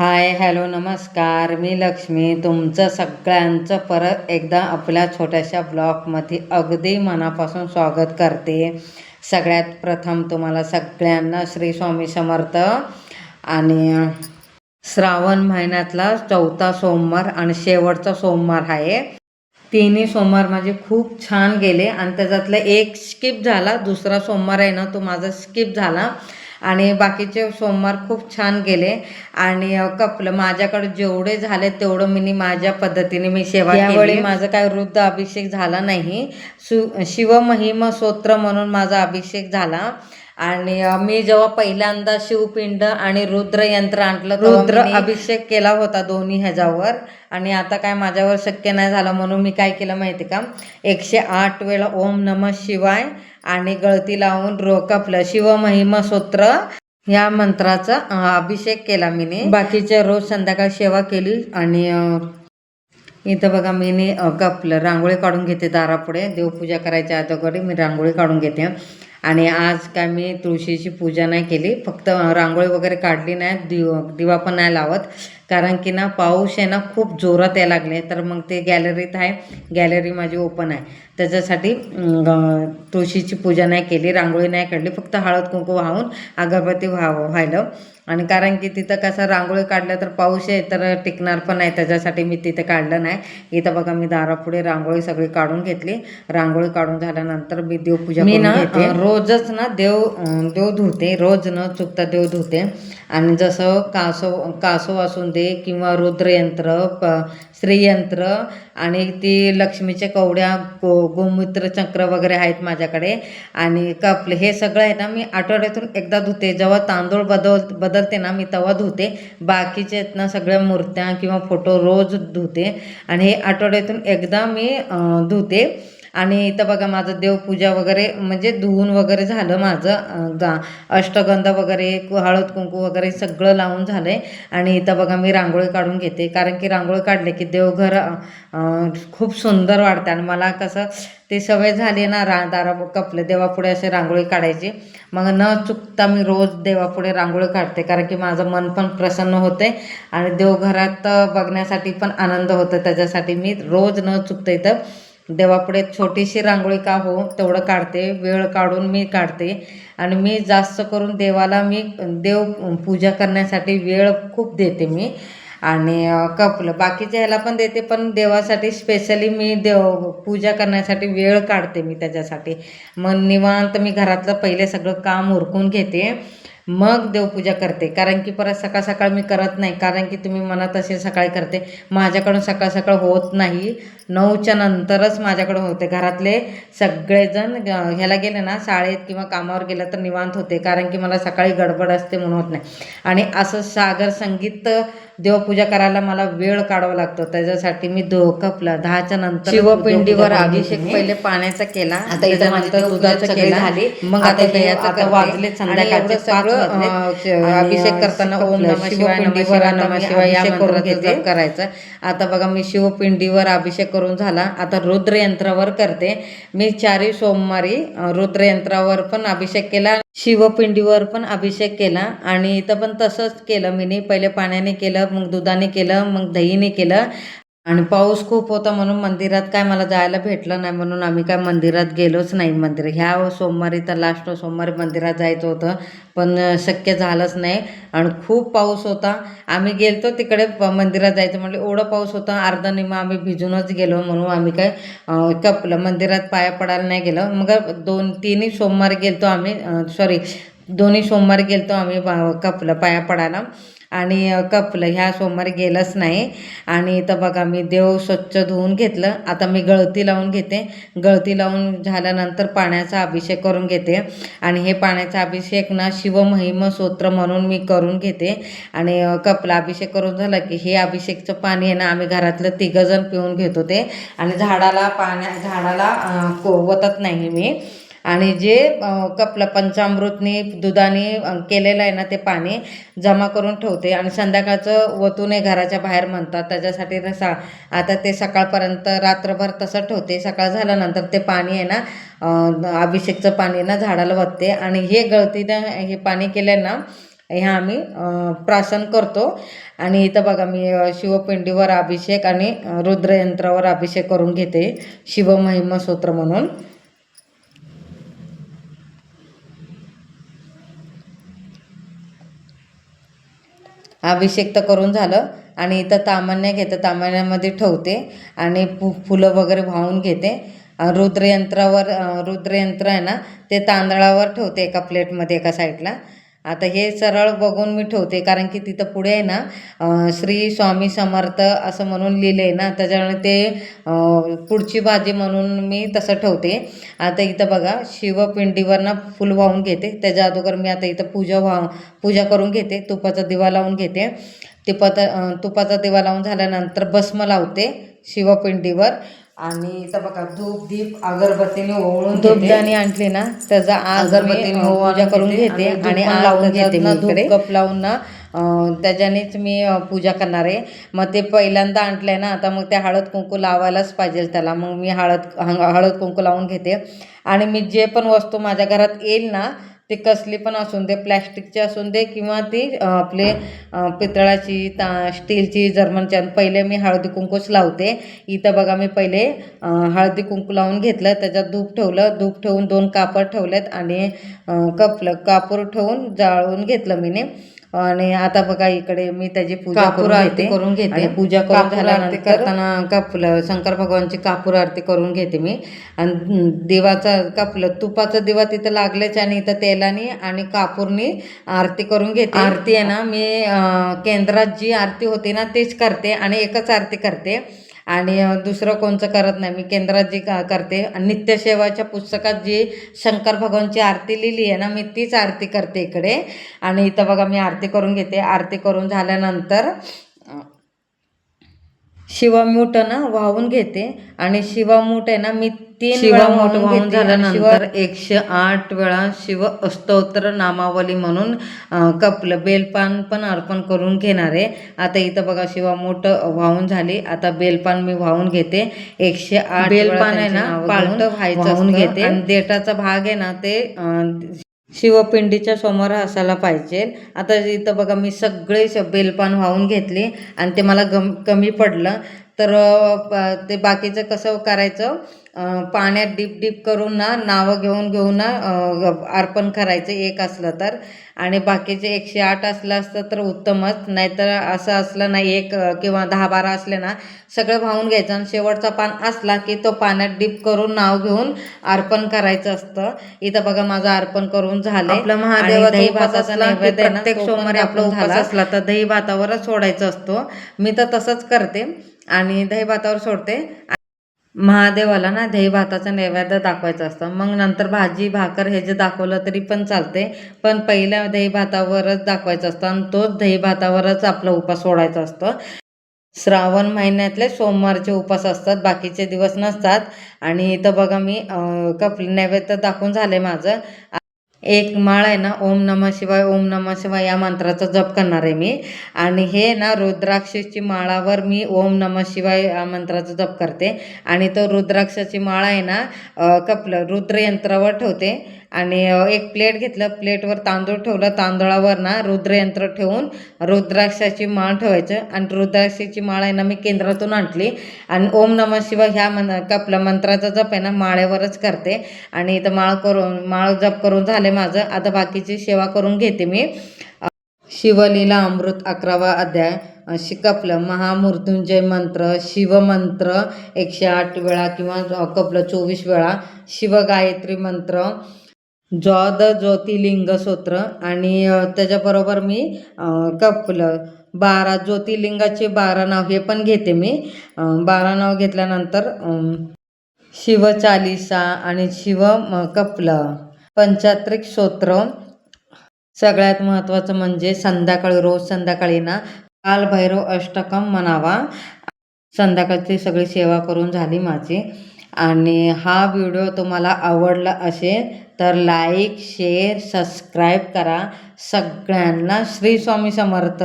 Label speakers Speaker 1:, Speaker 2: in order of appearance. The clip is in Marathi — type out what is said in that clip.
Speaker 1: हाय हॅलो नमस्कार. मी लक्ष्मी. तुमचं सगळ्यांचं परत एकदा आपल्या छोट्याशा ब्लॉगमध्ये अगदी मनापासून स्वागत करते. सगळ्यात प्रथम तुम्हाला सगळ्यांना श्री स्वामी समर्थ आणि श्रावण महिन्यातला चौथा सोमवार आणि शेवटचा सोमवार आहे. तिन्ही सोमवार माझे खूप छान गेले आणि त्याच्यातलं एक स्किप झाला. दुसरा सोमवार आहे ना तो माझा स्किप झाला. आणि बाकीचे सोमवार खूप छान गेले. आणि कपलं माझ्याकडे जेवढे झाले तेवढं मी माझ्या पद्धतीने मी सेवा यावेळी माझं काय वृद्ध अभिषेक झाला नाही. सु शिवमहिम स्तोत्र म्हणून माझा अभिषेक झाला. आणि मी जेव्हा पहिल्यांदा शिवपिंड आणि रुद्र यंत्र आणलं रुद्र अभिषेक केला होता दोन्ही ह्याच्यावर. आणि आता काय माझ्यावर शक्य नाही झालं म्हणून मी काय केलं माहिती का? एकशे आठ वेळा ओम नम शिवाय आणि गळती लावून रो कपलं शिवमहिम सूत्र या मंत्राचा अभिषेक केला मीने. बाकीच्या रोज संध्याकाळ सेवा केली आणि इथं बघा मी कपलं रांगोळी काढून घेते दारापुढे. देवपूजा करायच्या अगोदर मी रांगोळी काढून घेते. आणि आज काय मी तुळशीची पूजा नाही केली. फक्त रांगोळी वगैरे काढली नाही. दिव दिवा पण नाही लावत. कारण की ना पाऊस आहे ना खूप जोरात यायला लागले. तर मग ते गॅलरीत आहे. गॅलरी माझी ओपन आहे. त्याच्यासाठी तुळशीची पूजा नाही केली रांगोळी नाही काढली फक्त हळद कुंकू वाहून अगरबत्ती व्हावं व्हायलं. आणि कारण की तिथं कसं रांगोळी काढलं तर पाऊस आहे तर टिकणार पण नाही. त्याच्यासाठी मी तिथे काढलं नाही. इथं बघा मी दारापुढे रांगोळी सगळी काढून घेतली. रांगोळी काढून झाल्यानंतर मी देवपूजा मी ना रोजच ना देव देव धुते रोज न चुकता देव धुते. आणि जसं कासव कासव असून दे किंवा रुद्रयंत्र प श्रीयंत्र आणि ती लक्ष्मीच्या कवड्या गो गोमूत्र चक्र वगैरे आहेत माझ्याकडे. आणि कपले हे सगळं आहे ना मी आठवड्यातून एकदा धुते. जेव्हा तांदूळ बदल बदलते ना मी तेव्हा धुते. बाकीचे आहेत ना सगळ्या मूर्त्या किंवा फोटो रोज धुते. आणि हे आठवड्यातून एकदा मी धुते. आणि इथं बघा माझं देवपूजा वगैरे म्हणजे धुवून वगैरे झालं माझं गा अष्टगंध वगैरे कु- हळद कुंकू वगैरे सगळं लावून झालं आहे आणि इथं बघा मी रांगोळी काढून घेते कारण की रांगोळी काढले की देवघर खूप सुंदर वाढते. आणि मला कसं ते सवय झाली ना रा दारा कपले देवापुढे असे रांगोळी काढायची. मग न चुकता मी रोज देवापुढे रांगोळी काढते कारण की माझं मन पण प्रसन्न होते. आणि देवघरात बघण्यासाठी पण आनंद होतो त्याच्यासाठी मी रोज न चुकता इथं देवापुढे छोटीशी रांगोळी का हो तेवढं काढते. वेळ काढून मी काढते. आणि मी जास्त करून देवाला मी देव पूजा करण्यासाठी वेळ खूप देते मी. आणि कपलं बाकीच्या ह्याला पण देते पण देवासाठी स्पेशली मी देव पूजा करण्यासाठी वेळ काढते मी त्याच्यासाठी. मग निवांत मी घरातलं पहिले सगळं काम उरकून घेते. मग देवपूजा करते. कारण की परत सकाळ सकाळ मी करत नाही. कारण की तुम्ही म्हणत असेल सकाळी करते. माझ्याकडून सकाळ सकाळ होत नाही. नऊच्या नंतरच माझ्याकडून होते. घरातले सगळेजण ह्याला गेले ना शाळेत किंवा कामावर गेलं तर निवांत होते. कारण की मला सकाळी गडबड असते म्हणून होत नाही. आणि असं सागर संगीत देवपूजा करायला मला वेळ काढावा लागतो. त्याच्यासाठी मी दो कपला दहाच्या नंतर शिवपिंडीवर अभिषेक पहिले पाण्याचा केला. आता दुधाचा केला. मग आता वाजले संध्याकाळचे अभिषेक करताना ओम नमः शिवाय नमः शिवाय या मंत्राचा जप करायचा. आता बघा मी शिवपिंडीवर अभिषेक करून झाला. आता रुद्रयंत्रावर करते. मी चारही सोमवारी रुद्रयंत्रावर पण अभिषेक केला. शिवपिंडीवर पण अभिषेक केला. आणि इथं पण तसंच केलं. मी पहिले पाण्याने केलं मग दुधाने केलं मग दहीने केलं. आणि पाऊस खूप होता म्हणून मंदिरात काय मला जायला भेटलं नाही म्हणून आम्ही काय मंदिरात गेलोच नाही मंदिर. ह्या सोमवारी तर लास्ट सोमवारी मंदिरात जायचं होतं पण शक्य झालंच नाही. आणि खूप पाऊस होता. आम्ही गेलतो तिकडे प- मंदिरात जायचं म्हटलं एवढं पाऊस होता अर्धा निमा आम्ही भिजूनच गेलो म्हणून आम्ही काय कपलं मंदिरात पाया पडायला नाही गेलो. मग दोन तिन्ही सोमवारी गेलतो आम्ही सॉरी दोन्ही सोमवारी गेलतो आम्ही बा- कपलं पाया पडायला. आणि कपलं ह्या सोमवारी गेलंच नाही. आणि तर बघा मी देव स्वच्छ धुवून घेतलं. आता मी गळती लावून घेते. गळती लावून झाल्यानंतर पाण्याचा अभिषेक करून घेते. आणि हे पाण्याचा अभिषेक ना शिवमहिम स्तोत्र म्हणून मी करून घेते. आणि कपला अभिषेक करून झालं की हे अभिषेकचं पाणी आहे ना आम्ही घरातलं तिघंजण पिऊन घेतो ते आणि झाडाला पाण्या झाडाला अ, वतत नाही मी. आणि जे कपलं पंचामृतनी दुधाने केलेलं आहे ना ते पाणी जमा करून ठेवते. आणि संध्याकाळचं वतू घराच्या बाहेर म्हणतात. त्याच्यासाठी सा आता ते सकाळपर्यंत रात्रभर तसं ठेवते. सकाळ झाल्यानंतर ते पाणी आहे ना अभिषेकचं पाणी ना झाडाला वतते आणि हे गळतीनं हे पाणी केलं ना हे आम्ही प्राशन करतो. आणि इथं बघा मी शिवपिंडीवर अभिषेक आणि रुद्रयंत्रावर अभिषेक करून घेते. शिवमहिमा सूत्र म्हणून. अभिषेक तर करून झालं. आणि इथं तामान्या घेते तामान्यामध्ये ठेवते आणि फु फुलं वगैरे वाहून घेते. रुद्रयंत्रावर रुद्रयंत्र आहे ना ते तांदळावर ठेवते एका प्लेटमध्ये एका साईडला आता हे सरळ बघून मी ठेवते कारण की तिथं पुढे आहे ना श्री स्वामी समर्थ असं म्हणून लिहिलं आहे ना त्याच्यामुळे ते पुढची भाजी म्हणून मी तसं ठेवते. आता इथं बघा शिवपिंडीवर ना फुल वाहून घेते त्याच्या अगोदर मी आता इथं पूजा व्हा पूजा करून घेते तुपाचा दिवा लावून घेते. तुपाचा तुपाचा दिवा लावून झाल्यानंतर भस्म लावते शिवपिंडीवर. आणि इथं बघा धूप दीप अगरबत्तीने ओवळून धूपदाणी आणली ना त्याचा अगरबत्तीने पूजा करून घेते आणि लावून घेते मी कप लावून ना त्याच्यानेच मी पूजा करणार आहे. मग ते पहिल्यांदा आणलंय ना आता मग ते हळद कुंकू लावायलाच पाहिजे त्याला. मग मी हळद हं- हळद कुंकू लावून घेते. आणि मी जे पण वस्तू माझ्या घरात येईल ना ते कसली पण असून दे प्लॅस्टिकची असून दे किंवा ती आपले पितळाची ता स्टीलची जर्मनची आणि पहिले मी हळदी कुंकूच लावते. इथं बघा मी पहिले हळदी कुंकू लावून घेतलं त्याच्यात धूप ठेवलं धूप ठेवून दोन कापड ठेवलेत आणि कपलं कापूर ठेवून जाळून घेतलं मीने. आणि आता बघा इकडे मी त्याची पूजा करून घेते. करून घेते. पूजा करून झाल्यानंतर करताना कापलं शंकर भगवानची कापूर आरती करून घेते मी. आणि देवाचा कापलं तुपाचा दिवा तिथं लागलेच आणि इथं तेलाने आणि कापूरनी आरती करून घेते. आरती आहे ना? मी केंद्रात जी आरती होती ना तीच करते आणि एकच आरती करते. आणि दुसरं कोणचं करत नाही. मी केंद्रात जी का करते. नित्यसेवाच्या पुस्तकात जी शंकर भगवानची आरती लिहिली आहे ना मी तीच आरती करते इकडे. आणि इथं बघा मी आरती करून घेते. आरती करून झाल्यानंतर अ, शिवामूठ ना वाहून घेते आणि शिवामूठ आहे ना मी तीन वेळा
Speaker 2: शिवामूठ वाहून झाल्यानंतर
Speaker 1: शिवा- एकशे आठ वेळा शिव स्तोत्र नामावली म्हणून कपलं बेलपान पण अर्पण करून घेणार आहे. आता इथं बघा शिवामूठ वाहून झाली. आता बेलपान मी वाहून घेते. एकशे आठ बेलपान आहे ना पालट व्हायचं घेते. आणि देठाचा भाग आहे ना ते शिवपिंडीच्या समोर असायला पाहिजे. आता इथं बघा मी सगळे श- बेलपान वाहून घेतली आणि ते मला गम कमी पडलं. तर ते बाकीचं कसं करायचं? पाण्यात डीप डीप करून ना नावं घेऊन घेऊन ना अर्पण करायचं एक असलं तर. आणि बाकीचे एकशे आठ असलं असतं तर उत्तमच. नाहीतर असं असलं नाही एक किंवा दहा बारा असले ना सगळं वाहून घ्यायचं. आणि शेवटचा पान असला की तो पाण्यात डीप करून नाव घेऊन अर्पण करायचं असतं. इथं बघा माझं अर्पण करून झालंय.
Speaker 2: आपला
Speaker 1: आणि
Speaker 2: महादेवाचा
Speaker 1: दही भाताचा नैवेद्य
Speaker 2: प्रत्येक सोमवारी
Speaker 1: आपला उपास असला तर दही भातावरच सोडायचा असतो. मी तर तसंच करते. आणि दही भातावर सोडते. महादेवाला ना दही भाताचं नैवेद्य दाखवायचं असतं. मग नंतर भाजी भाकर हे जे दाखवलं तरी पण चालते. पण पहिल्या दही भातावरच दाखवायचं असतं आणि तोच दही भातावरच आपला उपास सोडायचा असतो. श्रावण महिन्यातले सोमवारचे उपास असतात. बाकीचे दिवस नसतात. आणि इथं बघा मी कप नैवेद्य दाखवून झाले माझं. एक माळ आहे ना ओम नमः शिवाय ओम नमः शिवाय या मंत्राचा जप करणार आहे मी. आणि हे ना रुद्राक्षची माळावर मी ओम नमः शिवाय या मंत्राचा जप करते. आणि तो रुद्राक्षाची माळ आहे ना कपलं रुद्रयंत्रावर ठेवते. आणि एक प्लेट घेतलं. प्लेटवर तांदूळ ठेवलं. तांदळावर ना रुद्रयंत्र ठेवून रुद्राक्षाची माळ ठेवायचं. आणि रुद्राक्षाची माळ आहे ना मी केंद्रातून आणली. आणि ओम नमः शिवाय ह्या मन कपलं मंत्राचा जप आहे ना माळेवरच करते. आणि इथं माळ करून माळ जप करून झाले माझं. आता बाकीची सेवा करून घेते मी. शिवलीला अमृत अकरावा अध्याय. कपलं महामृत्युंजय मंत्र शिवमंत्र एकशे आठ वेळा किंवा कपलं चोवीस वेळा. शिवगायत्री मंत्र ज द ज्योतिलिंग स्तोत्र आणि त्याच्याबरोबर मी कपल कपलं बारा ज्योतिर्लिंगाचे बारा नाव हे पण घेते मी. बारा नाव घेतल्यानंतर शिवचालिसा आणि शिव कपल कपलं. पंचात्रिक स्तोत्र सगळ्यात महत्त्वाचं म्हणजे संध्याकाळी रोज संध्याकाळी ना कालभैरव अष्टकम म्हणावा. संध्याकाळची सगळी सेवा करून झाली माझी. आणि हा व्हिडिओ तुम्हाला आवडला असेल तर लाईक शेअर सबस्क्राईब करा. सगळ्यांना श्री स्वामी समर्थ.